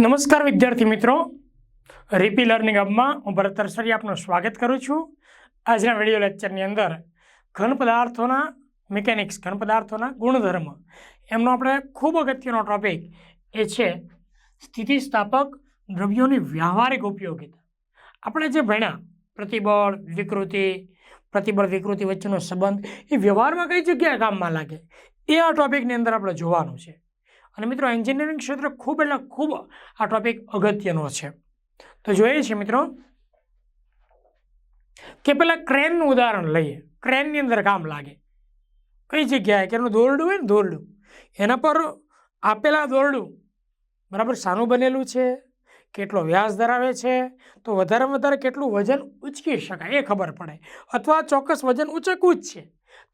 નમસ્કાર વિદ્યાર્થી મિત્રો. રીપી લર્નિંગ હબમાં હું ભરત તરસરી આપનું સ્વાગત કરું છું. આજના વીડિયો લેક્ચરની અંદર ઘન પદાર્થોના મિકેનિક્સ ઘન પદાર્થોના ગુણધર્મ. એમનો આપણે ખૂબ અગત્યનો ટોપિક એ છે સ્થિતિસ્થાપક દ્રવ્યોની વ્યવહારિક ઉપયોગિતા. આપણે જે ભણ્યા, પ્રતિબળ, વિકૃતિ પ્રતિબળ વિકૃતિ વચ્ચેનો સંબંધ એ વ્યવહારમાં કઈ જગ્યાએ કામમાં લાગે, એ આ ટોપિકની અંદર આપણે જોવાનું છે. અને મિત્રો એન્જિનિયરિંગ ક્ષેત્ર ખૂબ એટલે ખૂબ આ ટોપિક અગત્યનો છે. તો જોઈએ છીએ મિત્રો, કે પેલા ક્રેનનું ઉદાહરણ લઈએ. ક્રેનની અંદર કામ લાગે. કઈ જગ્યાએ? કે એનું દોરડું હોય ને દોરડું. એના પર આપેલા દોરડું બરાબર સાનું બનેલું છે કેટલો વ્યાસ ધરાવે છે? તો વધારેમાં વધારે કેટલું વજન ઉચકી શકાય એ ખબર પડે. અથવા ચોક્કસ વજન ઉચકવું જ છે.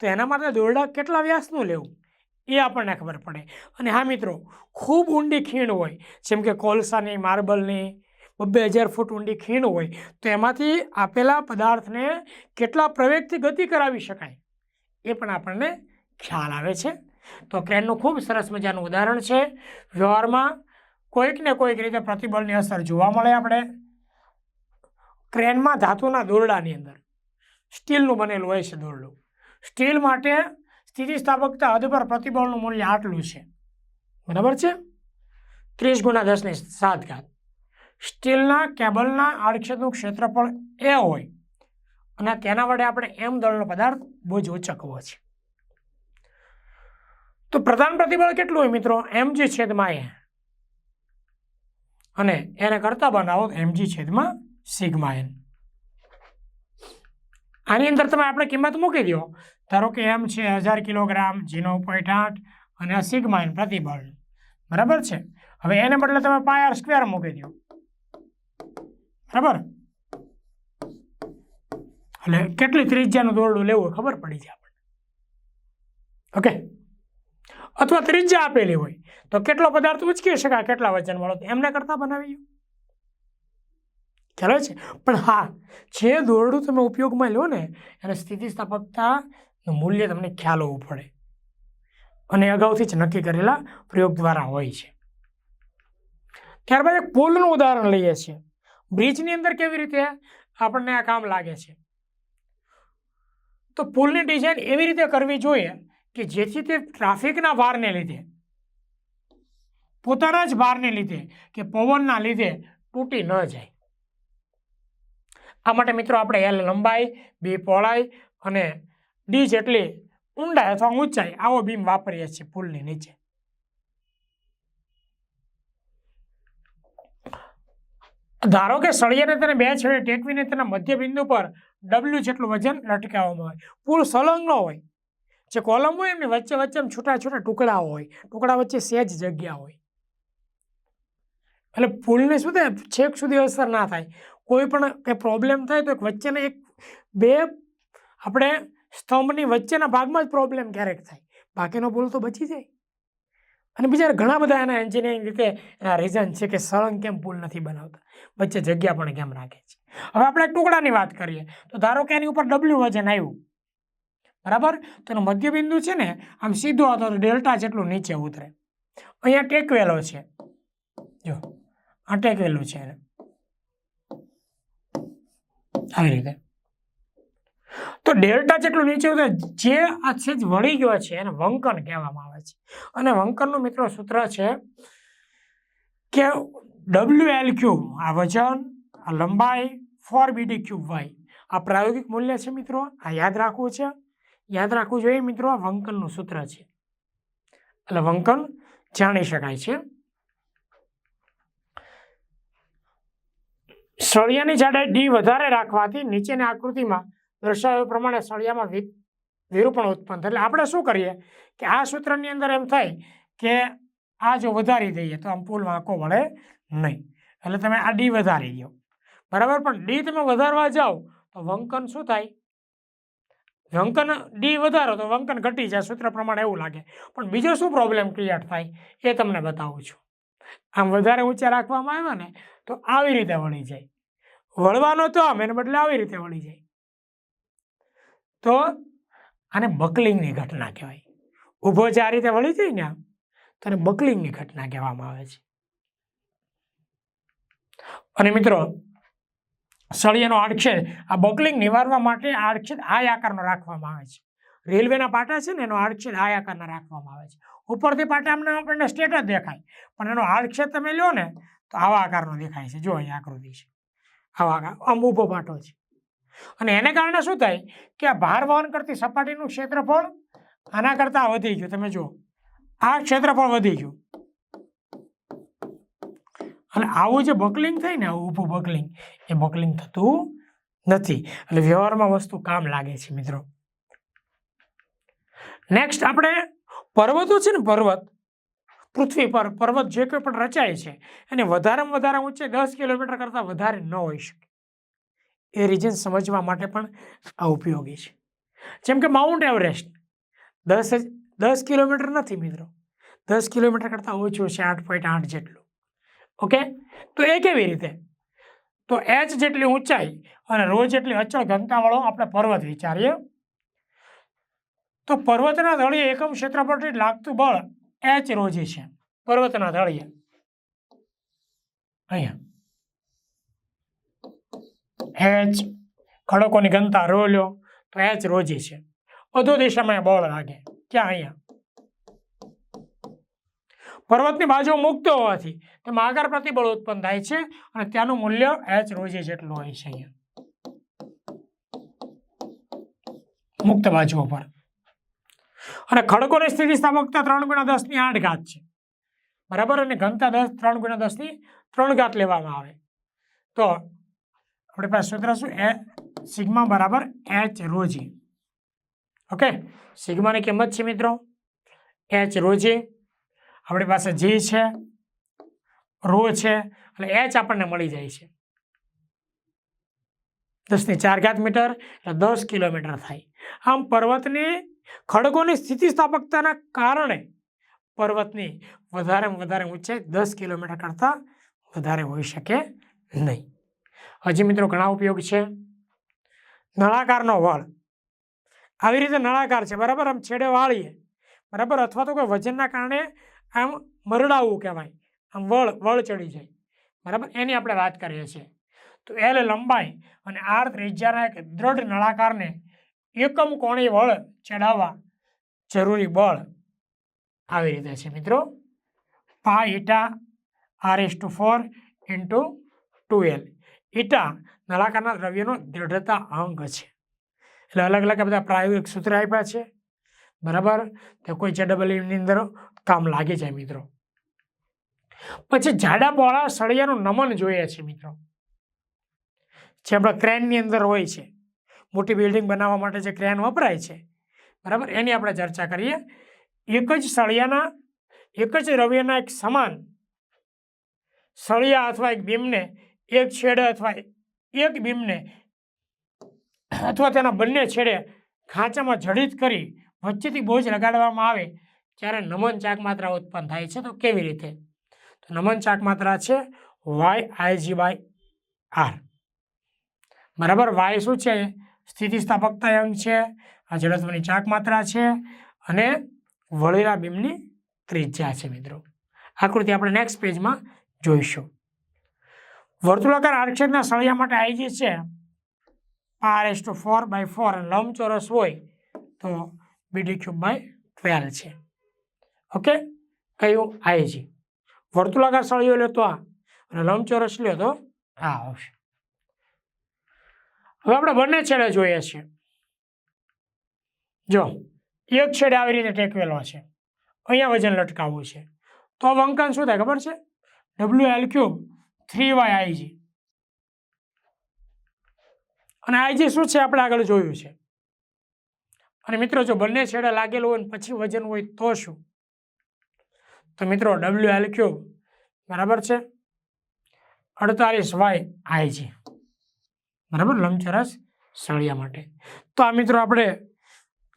તો એના માટે દોરડા કેટલા વ્યાસનું લેવું? એ આપણને ખબર પડે. અને હા મિત્રો, ખૂબ ઊંડી ખીણ હોય, જેમ કે કોલસાની, માર્બલની, બબ્બે હજાર ફૂટ ઊંડી ખીણ હોય, તો એમાંથી આપેલા પદાર્થને કેટલા પ્રવેગથી ગતિ કરાવી શકાય? એ પણ આપણને ખ્યાલ આવે છે. તો ક્રેનનું ખૂબ સરસ મજાનું ઉદાહરણ છે. વ્યવહારમાં કોઈક ને કોઈક રીતે પ્રતિબળની અસર જોવા મળે આપણે. ક્રેનમાં ધાતુના દોરડાની અંદર સ્ટીલનું બનેલું હોય છે દોરડું. સ્ટીલ માટે સ્થિતિસ્થાપકતા હદ પર પ્રતિબળનું મૂલ્ય આટલું છે. બરાબર છે? ત્રીસ ગુણા દસની સાત ઘાત. સ્ટીલના કેબલના આડછેદનું ક્ષેત્રફળ એ હોય અને તેના વડે આપણે એમ દળનો પદાર્થ બોજ ઉચકવો છે. તો પ્રધાન પ્રતિબળ કેટલું હોય મિત્રો? એમ જે છેદમાં એ. અને એને કરતા બનાવો એમજી છેદમાં સિગ્મા એન. આની અંદર તમે આપણે કિંમત મૂકી દો. ધારો કે એમ છે હજાર કિલોગ્રામ જીનો પોઈન્ટ આઠ અને આ સિગ્મા એન પ્રતિબળ. બરાબર છે? હવે એને બદલે તમે પાયર સ્ક્વેર મૂકી દો. બરાબર? એટલે કેટલી ત્રિજ્યાનું દોરડું લેવું ખબર પડી જાય આપણને. ઓકે અથવા ત્રિજ્યા આપેલી હોય, તો કેટલો પદાર્થ ઉચકી શકાય કેટલા વજન વાળો એમને કરતા બનાવી ખ્યાલ છે? પણ હા, જે દોરડું તમે ઉપયોગમાં લો ને, એને સ્થિતિસ્થાપકતાનું મૂલ્ય તમને ખ્યાલ હોવું પડે. અને અગાઉથી જ નક્કી કરેલા પ્રયોગ દ્વારા હોય છે. ત્યારબાદ એક પુલનું ઉદાહરણ લઈએ છીએ. બ્રિજની અંદર કેવી રીતે આપણને આ કામ લાગે છે? તો પુલની ડિઝાઇન એવી રીતે કરવી જોઈએ કે જેથી તે ટ્રાફિકના ભારને લીધે, પોતાના જ ભારને લીધે કે પવનના લીધે તૂટી ન જાય. આ માટે મિત્રો આપણે એલ લંબાઈ, બી પહોળાઈ અને ડી જેટલી ઊંડાઈ અથવા ઊંચાઈ, આવો બીમ વાપરીએ છીએ પુલની નીચે. ધારો કે સળિયાને તેને બે છેડે ટેકવીને તેના મધ્ય બિંદુ પર ડબલ્યુ જેટલું વજન લટકાવવામાં હોય પુલ સળંગ ન હોય. જે કોલમ હોય એમની વચ્ચે વચ્ચે છૂટા છૂટા ટુકડા હોય. ટુકડા વચ્ચે સહેજ જગ્યા હોય. એટલે ફૂલને શું થાય? છેક સુધી અસર ના થાય. કોઈ પણ કંઈ પ્રોબ્લેમ થાય તો એક વચ્ચેના એક, બે આપણે સ્તંભની વચ્ચેના ભાગમાં જ પ્રોબ્લેમ ક્યારેક થાય. બાકીનો ફૂલ તો બચી જાય. અને બીજા ઘણા બધા એના એન્જિનિયરિંગ રીતે, એના રીઝન છે કે સળંગ કેમ પુલ નથી બનાવતા? વચ્ચે જગ્યા પણ કેમ રાખે છે? હવે આપણે ટુકડાની વાત કરીએ. તો ધારો કે એની ઉપર ડબલ્યુ વજન આવ્યું. બરાબર? તો મધ્ય મધ્યબિંદુ છે ને, આમ સીધો હતો તો ડેલ્ટા જેટલું નીચે ઉતરે. અહીંયા ટેકવેલો છે. જો, આ ટેકવેલું છે એને. આવી રીતે. તો ડેલ્ટા જેટલું નીચે ઉતરે, જે આ છે વળી ગયો છે એને વંકન કહેવામાં આવે છે. અને વંકનનું મિત્રો સૂત્ર છે કે ડબલ્યુ એલ ક્યુબ, આ વજન, આ લંબાઈ, ફોર બીડી ક્યુબ વાય. આ પ્રાયોગિક મૂલ્ય છે મિત્રો, આ યાદ રાખવું છે. યાદ રાખવું જોઈએ, મિત્રો, આ વંકનનું સૂત્ર છે. એટલે વંકન જાણી શકાય છે. સળિયાની જાડાઈ ડી વધારે રાખવાથી નીચેની આકૃતિમાં દર્શાવ્યા પ્રમાણે સળિયામાં વિરૂપણ ઉત્પન્ન થાય. એટલે આપણે શું કરીએ કે આ સૂત્રની અંદર એમ થાય કે આ જો વધારી દઈએ તો આમ પુલ વાંકો વળે નહીં. એટલે તમે આ ડી વધારી દો. બરાબર? પણ ડી તમે વધારવા જાઓ તો વંકન શું થાય? વંકન ડી વધારો તો વંકન ઘટી જાય સૂત્ર પ્રમાણે એવું લાગે. પણ બીજો શું પ્રોબ્લેમ ક્રિએટ થાય એ તમને બતાવું છું. આમ વધારે ઊંચા રાખવામાં આવ્યા ને તો આવી રીતે વળી જાય. વળવાનો તો આમ, એને બદલે આવી રીતે વળી જાય. તો આને બકલિંગની ઘટના કહેવાય. ઊભો જે આ રીતે વળી જાય ને આમ, તો બકલિંગની ઘટના કહેવામાં આવે છે. અને મિત્રો સળિયાનો આડછેદ, આ બકલિંગ નિવારવા માટે આડછેદ આ આકારનો રાખવામાં આવે છે. રેલવેના પાટા છે ને એનો આડછેદ આ આકારના રાખવામાં આવે છે. ઉપરથી પાટા અમને આપણને સ્ટેટ જ દેખાય. પણ એનો આડછેદ તમે લો ને, તો આવા આકારનો દેખાય છે. જો અહીં આકૃતિ છે. આવા આકાર, આમ ઊભો પાટો છે. અને એને કારણે શું થાય કે આ ભાર વહન કરતી સપાટીનું ક્ષેત્રફળ આના કરતાં વધી ગયું. તમે જુઓ. આ ક્ષેત્રફળ વધી ગયું. અને આવું જે બકલિંગ થાય ને, આવું ઊભું બકલિંગ એ બકલિંગ થતું નથી. એટલે વ્યવહારમાં વસ્તુ કામ લાગે છે, મિત્રો. નેક્સ્ટ આપણે પર્વતો છે ને, પર્વત. પૃથ્વી પર, પર્વત જે કોઈ પણ રચાય છે, એને વધારેમાં વધારે ઊંચે દસ કિલોમીટર કરતાં વધારે ન હોઈ શકે. એ રિજન સમજવા માટે પણ આ ઉપયોગી છે. જેમ કે માઉન્ટ એવરેસ્ટ દસ દસ કિલોમીટર નથી, મિત્રો. દસ કિલોમીટર કરતાં ઓછું છે, આઠ પોઈન્ટ આઠ જેટલું. ઓકે? તો એ કેવી રીતે? તો એચ જેટલી ઊંચાઈ અને રો જેટલી અચળ ઘનતાવાળો આપણે પર્વત વિચારીએ. તો પર્વતના તળિયે એકમ ક્ષેત્રફળથી લાગતું બળ એચ રોજી છે. પર્વતના તળિયે. અહીંયા. એચ ખડકોની ઘનતા રો લ્યો, તો એચ રોજી છે. અધો દિશામાં બળ લાગે. ક્યાં અહીંયા? પર્વતની બાજુ મુક્ત હોવાથી તેમાં આકાર પ્રતિબળ ઉત્પન્ન થાય છે અને ત્યાંનું મૂલ્ય એચ રોજે જેટલું હોય છે અહીંયા. મુક્ત બાજુ પર. અને ખડકોની સ્થિતિસ્થાપકતા ત્રણ ગુણ્યા દસની આઠ ઘાત છે. બરાબર? અને ઘનતા દસ, ત્રણ ગુણ્યા દસની ત્રણ ઘાત લેવામાં આવે. તો આપણી પાસે સૂત્ર શું? એ સિગ્મા બરાબર એચ રોજી. ઓકે? સિગ્માની કિંમત છે મિત્રો. એચ રોજી આપણી પાસે જી છે, રો છે અને એચ આપણને મળી જાય છે. દસની ચાર ઘાત મીટર, એટલે દસ કિલોમીટર થાય. આમ પર્વતની ખડકોની સ્થિતિસ્થાપકતાના કારણે પર્વતની વધારેમાં વધારે ઊંચાઈ દસ કિલોમીટર કરતાં વધારે હોઈ શકે નહીં. હજી મિત્રો ઘણા ઉપયોગ છે. નળાકારનો વળ. આવી રીતે નળાકાર છે, બરાબર? આમ છેડે વાળીએ. બરાબર? અથવા તો કોઈ વજનના કારણે આમ મરડાવવું કહેવાય. આમ વળ વળ ચડી જાય. બરાબર? એની આપણે વાત કરીએ છીએ. તો એલ લંબાઈ અને આર ત્રિજ્યાના એક દ્રઢ નળાકારને એકમ કોણી વળ ચડાવવા જરૂરી બળ આવી રીતે છે મિત્રો. પા eta R S two four into two L eta નળાકારના દ્રવ્યનો દૃઢતા અંક છે. એટલે અલગ અલગ બધા પ્રાયોગિક સૂત્ર આપ્યા છે. બરાબર? તો કોઈ ની અંદર કામ લાગે જાય મિત્રો. પછી જાડા પહોળા સળિયાનું નમન જોઈએ છે મિત્રો. જે આપણા ક્રેનની અંદર હોય છે. મોટી બિલ્ડિંગ બનાવવા માટે જે ક્રેન વપરાય છે. બરાબર? એની આપણે ચર્ચા કરીએ. એક જ સળિયાના, એક જ રવિયાના એક સમાન સળિયા અથવા એક બીમને એક છેડે અથવા એક બીમને અથવા તેના બંને છેડે ખાંચામાં જડિત કરી વચ્ચેથી બોજ લગાડવામાં આવે ત્યારે નમન ચાક માત્રા ઉત્પન્ન થાય છે, તો કેવી રીતે? તો નમન ચાક માત્રા છે વાય આઈજી બાય આર. બરાબર, વાય શું છે? સ્થિતિસ્થાપકતા અંગ છે, આ જડત્વની ચાક માત્રા છે અને વળેલા બીમની ત્રિજ્યા છે મિત્રો. આકૃતિ આપણે નેક્સ્ટ પેજમાં જોઈશું. વર્તુળાકાર આરક્ષેદના સળિયા માટે આઈજી છે R S two four by four લંબચોરસ હોય તો બીડી ક્યુબ બાય ટ્વેલ્વ છે. ઓકે કયું? આઈજી. વર્તુળાકાર સળિયો લે તો આ. અને લંબચોરસ લ્યો તો આ આવશે. હવે આપણે બંને છેડે જોઈએ છીએ જો, એક છેડે આવી રીતે ટેકવેલો છે. અહીંયા વજન લટકાવવું છે. તો વંકન શું થાય ખબર છે? W L cube three Y IG. અને આઈજી શું છે? આપણે આગળ જોયું છે. અને મિત્રો, જો બંને છેડે લાગેલું હોય ને પછી વજન હોય તો શું? તો મિત્રો ડબલ્યુ એલ ક્યુબ બરાબર છે? અડતાલીસ વાય આઈજી બરાબર? લંબચોરસ સળિયા માટે. તો આ મિત્રો, આપણે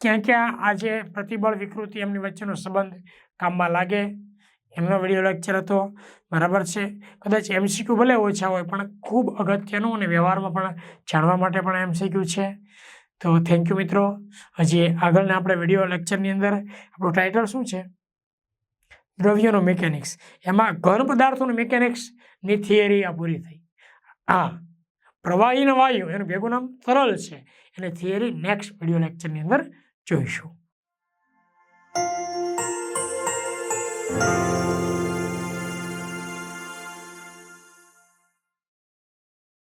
ક્યાં ક્યાં આ જે પ્રતિબળ વિકૃતિ એમની વચ્ચેનો સંબંધ કામમાં લાગે? એમનો વીડિયો લેક્ચર હતો, બરાબર છે? કદાચ એમસીક્યુ ભલે ઓછા હોય, પણ ખૂબ અગત્યનું અને વ્યવહારમાં પણ જાણવા માટે પણ એમસીક્યુ છે. તો થેન્ક યુ મિત્રો. હજી આગળના આપણે વીડિયો લેક્ચરની અંદર, આપણું ટાઇટલ શું છે? દ્રવ્યોનો મિકેનિક્સ એમાં ઘન પદાર્થોનું મિકેનિક્સની થિયરી આ પૂરી થઈ. આ પ્રવાહીનો વાયુ, એનું ભેગું નામ તરલ છે. એને થિયરી નેક્સ્ટ વીડિયો લેક્ચરની અંદર જોઈશું.